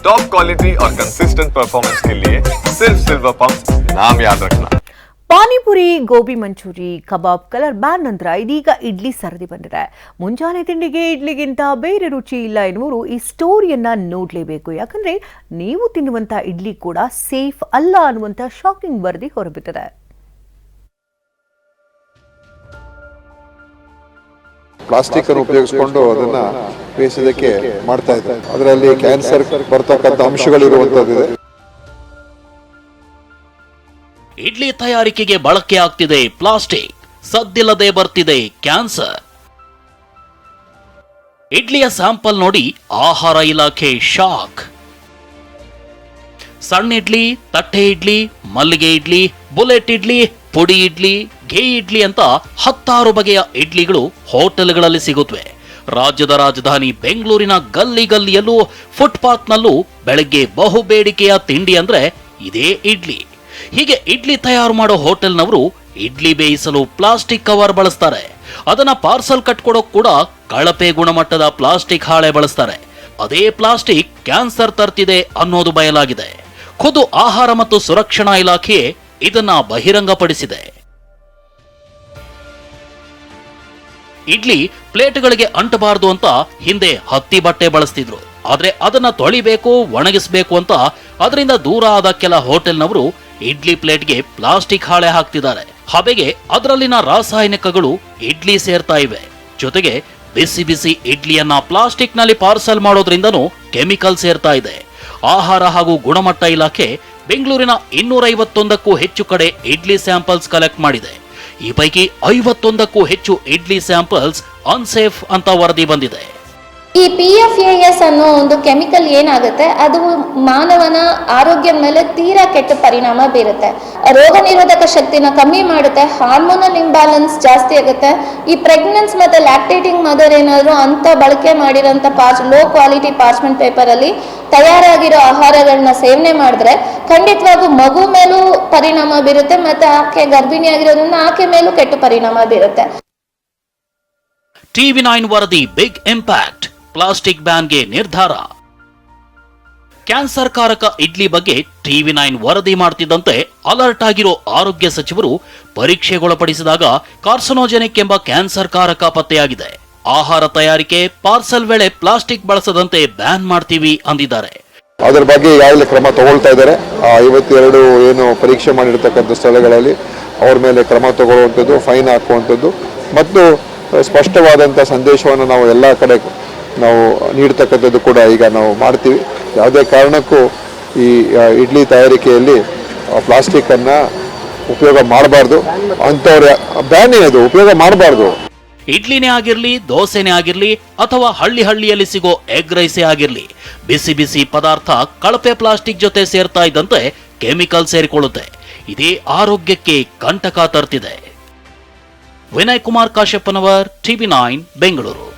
Top quality और consistent performance के लिए सिर्फ सिल्वर पंप नाम याद रखना panipuri gobi manchuri kebab colour ban ನಂತರ ಇದೀಗ ಇಡ್ಲಿ ಸರದಿ ಬಂದಿದೆ ಮುಂಜಾನೆ ತಿಂಡಿಗೆ ಇಡ್ಲಿಗಿಂತ ಬೇರೆ ರುಚಿ ಇಲ್ಲ ಎನ್ನುವರು ಈ ಸ್ಟೋರಿಯನ್ನ ನೋಡಲೇಬೇಕು ಯಾಕಂದ್ರೆ ನೀವು ತಿನ್ನುವಂತ ಇಡ್ಲಿ ಕೂಡ ಸೇಫ್ ಅಲ್ಲ ಅನ್ನುವಂತ ಶಾಕಿಂಗ್ ವರದಿ ಹೊರಬಿದ್ದಿದೆ ಪ್ಲಾಸ್ಟಿಕ್ ಅನ್ನು ಉಪಯೋಗಿಸಿಕೊಂಡು ಅದನ್ನ ಬೇಯಿಸೋದಕ್ಕೆ ಮಾಡ್ತಾ ಇದ್ದಾರೆ. ಅದರಲ್ಲಿ ಕ್ಯಾನ್ಸರ್ ಬರ್ತಕ್ಕಂಥ ಅಂಶಗಳಿರುವಂತದ್ದಿದೆ ಇಡ್ಲಿ ತಯಾರಿಕೆಗೆ ಬಳಕೆ ಆಗ್ತಿದೆ ಪ್ಲಾಸ್ಟಿಕ್. ಸದ್ದಿಲ್ಲದೆ ಬರ್ತಿದೆ ಕ್ಯಾನ್ಸರ್. ಇಡ್ಲಿಯ ಸ್ಯಾಂಪಲ್ ನೋಡಿ ಆಹಾರ ಇಲಾಖೆ ಶಾಕ್. ಸಣ್ಣ ಇಡ್ಲಿ, ತಟ್ಟೆ ಇಡ್ಲಿ, ಮಲ್ಲಿಗೆ ಇಡ್ಲಿ, ಬುಲೆಟ್ ಇಡ್ಲಿ, ಪುಡಿ ಇಡ್ಲಿ ಘೇ ಇಡ್ಲಿ ಅಂತ ಹತ್ತಾರು ಬಗೆಯ ಇಡ್ಲಿಗಳು ಹೋಟೆಲ್ಗಳಲ್ಲಿ ಸಿಗುತ್ತವೆ ರಾಜ್ಯದ ರಾಜಧಾನಿ ಬೆಂಗಳೂರಿನ ಗಲ್ಲಿ ಗಲ್ಲಿಯಲ್ಲೂ ಫುಟ್ಪಾತ್ನಲ್ಲೂ ಬೆಳಗ್ಗೆ ಬಹು ಬೇಡಿಕೆಯ ತಿಂಡಿ ಅಂದ್ರೆ ಇದೇ ಇಡ್ಲಿ. ಹೀಗೆ ಇಡ್ಲಿ ತಯಾರು ಮಾಡೋ ಹೋಟೆಲ್ನವರು ಇಡ್ಲಿ ಬೇಯಿಸಲು ಪ್ಲಾಸ್ಟಿಕ್ ಕವರ್ ಬಳಸ್ತಾರೆ. ಅದನ್ನ ಪಾರ್ಸಲ್ ಕಟ್ಕೊಡೋಕ್ ಕೂಡ ಕಳಪೆ ಗುಣಮಟ್ಟದ ಪ್ಲಾಸ್ಟಿಕ್ ಹಾಳೆ ಬಳಸ್ತಾರೆ. ಅದೇ ಪ್ಲಾಸ್ಟಿಕ್ ಕ್ಯಾನ್ಸರ್ ತರ್ತಿದೆ ಅನ್ನೋದು ಬಯಲಾಗಿದೆ. ಖುದ್ದು ಆಹಾರ ಮತ್ತು ಸುರಕ್ಷಣಾ ಇಲಾಖೆಯೇ ಇದನ್ನ ಬಹಿರಂಗಪಡಿಸಿದೆ. ಇಡ್ಲಿ ಪ್ಲೇಟ್ಗಳಿಗೆ ಅಂಟಬಾರದು ಅಂತ ಹಿಂದೆ ಹತ್ತಿ ಬಟ್ಟೆ ಬಳಸ್ತಿದ್ರು. ಆದ್ರೆ ಅದನ್ನ ತೊಳಿಬೇಕು, ಒಣಗಿಸ್ಬೇಕು ಅಂತ ಅದರಿಂದ ದೂರ ಆದ ಕೆಲ ಹೋಟೆಲ್ನವರು ಇಡ್ಲಿ ಪ್ಲೇಟ್ಗೆ ಪ್ಲಾಸ್ಟಿಕ್ ಹಾಳೆ ಹಾಕ್ತಿದ್ದಾರೆ. ಹಬೆಗೆ ಅದರಲ್ಲಿನ ರಾಸಾಯನಿಕಗಳು ಇಡ್ಲಿ ಸೇರ್ತಾ ಇವೆ. ಜೊತೆಗೆ ಬಿಸಿ ಬಿಸಿ ಇಡ್ಲಿಯನ್ನ ಪ್ಲಾಸ್ಟಿಕ್ನಲ್ಲಿ ಪಾರ್ಸಲ್ ಮಾಡೋದ್ರಿಂದನೂ ಕೆಮಿಕಲ್ ಸೇರ್ತಾ ಇದೆ. ಆಹಾರ ಹಾಗೂ ಗುಣಮಟ್ಟ ಇಲಾಖೆ ಬೆಂಗಳೂರಿನ ಇನ್ನೂರೈವತ್ತೊಂದಕ್ಕೂ ಹೆಚ್ಚು ಕಡೆ ಇಡ್ಲಿ ಸ್ಯಾಂಪಲ್ಸ್ ಕಲೆಕ್ಟ್ ಮಾಡಿದೆ. ಈ ಪೈಕಿ ಐವತ್ತೊಂದಕ್ಕೂ ಹೆಚ್ಚು ಇಡ್ಲಿ ಸ್ಯಾಂಪಲ್ಸ್ ಅನ್ಸೇಫ್ ಅಂತ ವರದಿ ಬಂದಿದೆ. ಈ ಪಿ ಎಫ್ ಎ ಎಸ್ ಅನ್ನೋ ಒಂದು ಕೆಮಿಕಲ್ ಏನಾಗುತ್ತೆ? ಅದು ಮಾನವನ ಆರೋಗ್ಯದ ಮೇಲೆ ತೀರಾ ಕೆಟ್ಟ ಪರಿಣಾಮ ಬೀರುತ್ತೆ. ರೋಗ ನಿರೋಧಕ ಶಕ್ತಿನ ಕಮ್ಮಿ ಮಾಡುತ್ತೆ ಹಾರ್ಮೋನಲ್ ಇಂಬ್ಯಾಲೆನ್ಸ್ ಜಾಸ್ತಿ ಆಗುತ್ತೆ. ಈ ಪ್ರೆಗ್ನೆನ್ಸ್ ಮತ್ತೆ ಲ್ಯಾಕ್ಟೇಟಿಂಗ್ ಮದರ್ ಏನಾದರೂ ಅಂತ ಬಳಕೆ ಮಾಡಿರೋಂಥ ಪಾರ್ಚ್ ಲೋ ಕ್ವಾಲಿಟಿ ಪಾರ್ಚ್ಮೆಂಟ್ ಪೇಪರಲ್ಲಿ ತಯಾರಾಗಿರೋ ಆಹಾರಗಳನ್ನ ಸೇವನೆ ಮಾಡಿದ್ರೆ ಖಂಡಿತವಾಗೂ ಮಗು ಮೇಲೂ ಪರಿಣಾಮ ಬೀರುತ್ತೆ ಮತ್ತೆ ಆಕೆ ಗರ್ಭಿಣಿ ಆಗಿರೋದ್ರಿಂದ ಆಕೆ ಮೇಲೂ ಕೆಟ್ಟ ಪರಿಣಾಮ ಬೀರುತ್ತೆ. ಟಿವಿ ನೈನ್ ವರದಿ ಬಿಗ್ ಇಂಪ್ಯಾಕ್ಟ್ ಪ್ಲಾಸ್ಟಿಕ್ ಬ್ಯಾನ್ಗೆ ನಿರ್ಧಾರ. ಕ್ಯಾನ್ಸರ್ ಕಾರಕ ಇಡ್ಲಿ ಬಗ್ಗೆ ಟಿವಿ ನೈನ್ ವರದಿ ಮಾಡ್ತಿದ್ದಂತೆ ಅಲರ್ಟ್ ಆಗಿರೋ ಆರೋಗ್ಯ ಸಚಿವರು ಪರೀಕ್ಷೆಗೊಳಪಡಿಸಿದಾಗ ಕಾರ್ಸನೋಜೆನಿಕ್ ಎಂಬ ಕ್ಯಾನ್ಸರ್ ಕಾರಕ ಪತ್ತೆಯಾಗಿದೆ. ಆಹಾರ ತಯಾರಿಕೆ, ಪಾರ್ಸಲ್ ವೇಳೆ ಪ್ಲಾಸ್ಟಿಕ್ ಬಳಸದಂತೆ ಬ್ಯಾನ್ ಮಾಡ್ತೀವಿ ಅಂದಿದ್ದಾರೆ. ಅದರ ಬಗ್ಗೆ ಈಗಾಗಲೇ ಕ್ರಮ ತಗೊಳ್ತಾ ಇದ್ದಾರೆ? ಐವತ್ತೆರಡು ಏನು ಪರೀಕ್ಷೆ ಮಾಡಿರ್ತಕ್ಕಂಥ ಸ್ಥಳಗಳಲ್ಲಿ ಅವ್ರ ಮೇಲೆ ಕ್ರಮ ತಗೊಳ್ಳುವಂಥದ್ದು, ಫೈನ್ ಹಾಕುವಂಥದ್ದು. ಮತ್ತು ಸ್ಪಷ್ಟವಾದಂಥ ಸಂದೇಶವನ್ನು ನಾವು ಎಲ್ಲ ಕಡೆ ನಾವು ನೀಡ್ತಕ್ಕಂಥದ್ದು ಕೂಡ ಈಗ ನಾವು ಮಾಡ್ತೀವಿ. ಯಾವುದೇ ಕಾರಣಕ್ಕೂ ಈ ಇಡ್ಲಿ ತಯಾರಿಕೆಯಲ್ಲಿ ಪ್ಲಾಸ್ಟಿಕ್ಕನ್ನು ಉಪಯೋಗ ಮಾಡಬಾರ್ದು. ಅಂಥವ್ರ ಬ್ಯಾನೇ ಅದು? ಉಪಯೋಗ ಮಾಡಬಾರ್ದು. ಇಡ್ಲಿನೇ ಆಗಿರಲಿ, ದೋಸೆನೇ ಆಗಿರಲಿ, ಅಥವಾ ಹಳ್ಳಿ ಹಳ್ಳಿಯಲ್ಲಿ ಸಿಗೋ ಎಗ್ ರೈಸೇ ಆಗಿರಲಿ, ಬಿಸಿ ಬಿಸಿ ಪದಾರ್ಥ ಕಳಪೆ ಪ್ಲಾಸ್ಟಿಕ್ ಜೊತೆ ಸೇರ್ತಾ ಇದ್ದಂತೆ ಕೆಮಿಕಲ್ ಸೇರಿಕೊಳ್ಳುತ್ತೆ. ಇದೇ ಆರೋಗ್ಯಕ್ಕೆ ಕಂಟಕ ತರ್ತಿದೆ. Vinay Kumar Kashappanavar TV nine Bengaluru